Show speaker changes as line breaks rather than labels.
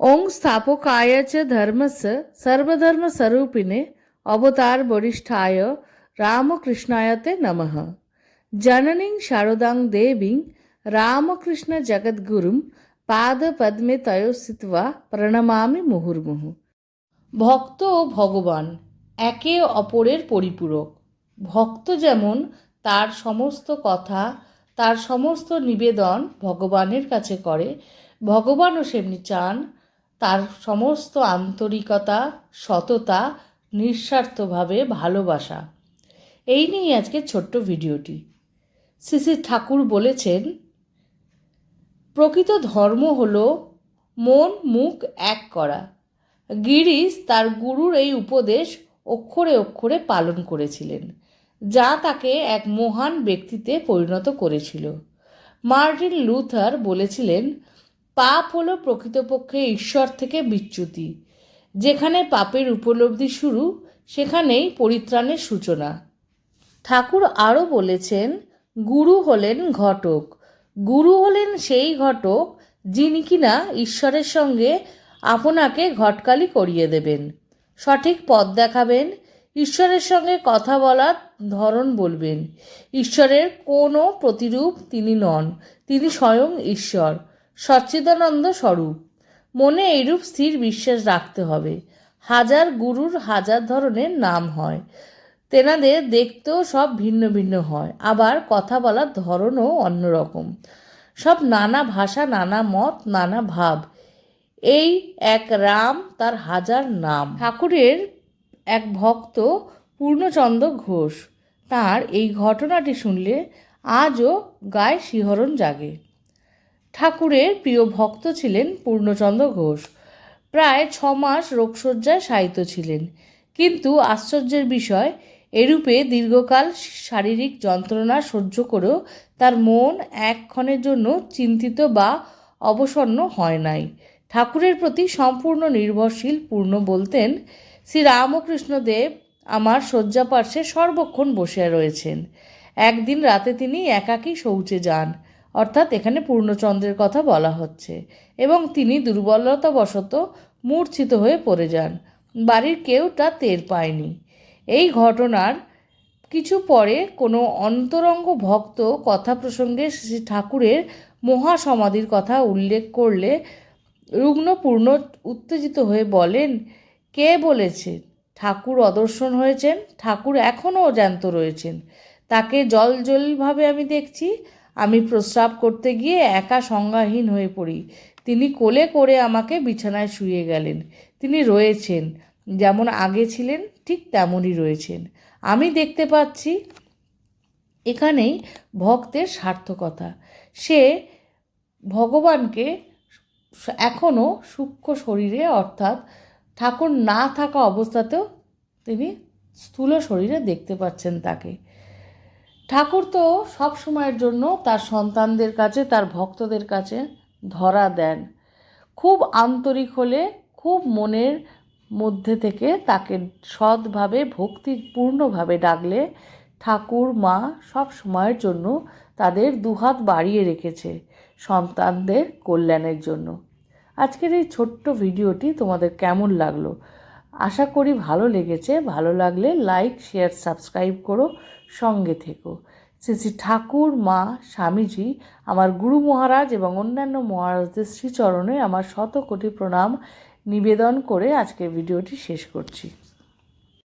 ওং স্থাপকায় চ ধর্মস সর্বধর্ম স্বরূপিণে অবতার বরিষ্ঠায় রামকৃষ্ণায়তে নমঃ জননীং শারদাং দেবীং রামকৃষ্ণ জগদ্গুরুম পাদপদ্মে তয়োস্থিত্বা প্রণমামি মুহুর্মুহু ভক্ত ও ভগবান একে অপরের পরিপূরক। ভক্ত যেমন তার সমস্ত কথা, তার সমস্ত নিবেদন ভগবানের কাছে করে, ভগবানও সেমনি চান তার সমস্ত আন্তরিকতা, সততা, নিঃস্বার্থভাবে ভালোবাসা। এই নিয়ে আজকে ছোট্ট ভিডিওটি। শ্রী শ্রী ঠাকুর বলেছেন, প্রকৃত ধর্ম হল মন, মুখ এক করা। গিরিশ তার গুরুর এই উপদেশ অক্ষরে অক্ষরে পালন করেছিলেন, যা তাকে এক মহান ব্যক্তিতে পরিণত করেছিল। মার্টিন লুথার বলেছিলেন পাপ হলো প্রকৃতপক্ষে ঈশ্বর থেকে বিচ্যুতি। যেখানে পাপের উপলব্ধি শুরু, সেখানেই পরিত্রাণের সূচনা। ঠাকুর আরও বলেছেন, গুরু হলেন ঘটক। গুরু হলেন সেই ঘটক যিনি কিনা ঈশ্বরের সঙ্গে আপনাকে ঘটকালি করিয়ে দেবেন। সঠিক পথ দেখাবেন, ঈশ্বরের সঙ্গে কথা বলার ধরন বলবেন। ঈশ্বরের কোনো প্রতিরূপ তিনি নন, তিনি স্বয়ং ঈশ্বর। সচ্চিদানন্দ স্বরূপ। মনে এইরূপ স্থির বিশ্বাস রাখতে হবে। হাজার গুরুর হাজার ধরনের নাম হয়। তেনাদের দেখতেও সব ভিন্ন ভিন্ন হয়। আবার কথা বলার ধরনও অন্যরকম। সব নানা ভাষা, নানা মত, নানা ভাব। এই এক রাম তার হাজার নাম। ঠাকুরের এক ভক্ত পূর্ণচন্দ্র ঘোষ। তার এই ঘটনাটি শুনলে আজও গায়ে শিহরণ জাগে। ঠাকুরের প্রিয় ভক্ত ছিলেন পূর্ণচন্দ্র ঘোষ। প্রায় ছ মাস রোগশয্যায় শায়িত ছিলেন। কিন্তু আশ্চর্যের বিষয়, এরূপে দীর্ঘকাল শারীরিক যন্ত্রণা সহ্য করেও তার মন একক্ষণের জন্য চিন্তিত বা অবসন্ন হয় নাই। ঠাকুরের প্রতি সম্পূর্ণ নির্ভরশীল, পূর্ণ বলতেন শ্রী রামকৃষ্ণদেব আমার শয্যাপার্শ্বে সর্বক্ষণ বসে রয়েছেন। একদিন রাতে তিনি একাকী শৌচে যান। অর্থাৎ এখানে পূর্ণচন্দ্রের কথা বলা হচ্ছে। এবং তিনি দুর্বলতাবশত মূর্ছিত হয়ে পড়ে যান। বাড়ির কেউ তা টের পায়নি। এই ঘটনার কিছু পরে কোনো অন্তরঙ্গ ভক্ত কথা প্রসঙ্গে শ্রী ঠাকুরের মহাসমাধির কথা উল্লেখ করলে রুগ্নপূর্ণ উত্তেজিত হয়ে বলেন, কে বলেছে? ঠাকুর অদর্শন হয়েছেন? ঠাকুর এখনও জ্যান্ত রয়েছেন। তাকে জল জলভাবে আমি দেখছি। আমি প্রস্রাব করতে গিয়ে একা সংজ্ঞাহীন হয়ে পড়ি। তিনি কোলে করে আমাকে বিছানায় শুয়ে গেলেন। তিনি রয়েছেন, যেমন আগে ছিলেন, ঠিক তেমনই রয়েছেন। আমি দেখতে পাচ্ছি এখানেই ভক্তের সার্থকতা। সে ভগবানকে এখনও সূক্ষ্ম শরীরে, অর্থাৎ ঠাকুর না থাকা অবস্থাতেও তিনি স্থূল শরীরে দেখতে পাচ্ছেন তাকে। ঠাকুর তো সব সময়ের জন্য তার সন্তানদের কাছে, তার ভক্তদের কাছে ধরা দেন। খুব আন্তরিক হলে, খুব মনের মধ্যে থেকে তাকে সৎভাবে, ভক্তিপূর্ণভাবে ডাকলে ঠাকুর, মা সব সময়ের জন্য তাদের দুহাত বাড়িয়ে রেখেছে সন্তানদের কল্যাণের জন্য। আজকের এই ছোট্ট ভিডিওটি তোমাদের কেমন লাগল? আশা করি ভালো লেগেছে। ভালো লাগলে লাইক শেয়ার সাবস্ক্রাইব করো। সঙ্গে থেকো। শ্রী শ্রী ঠাকুর, মা, স্বামীজি, আমার গুরু মহারাজ এবং অন্যান্য মহারাজদের শ্রীচরণে আমার শত কোটি প্রণাম নিবেদন করে আজকের ভিডিওটি শেষ করছি।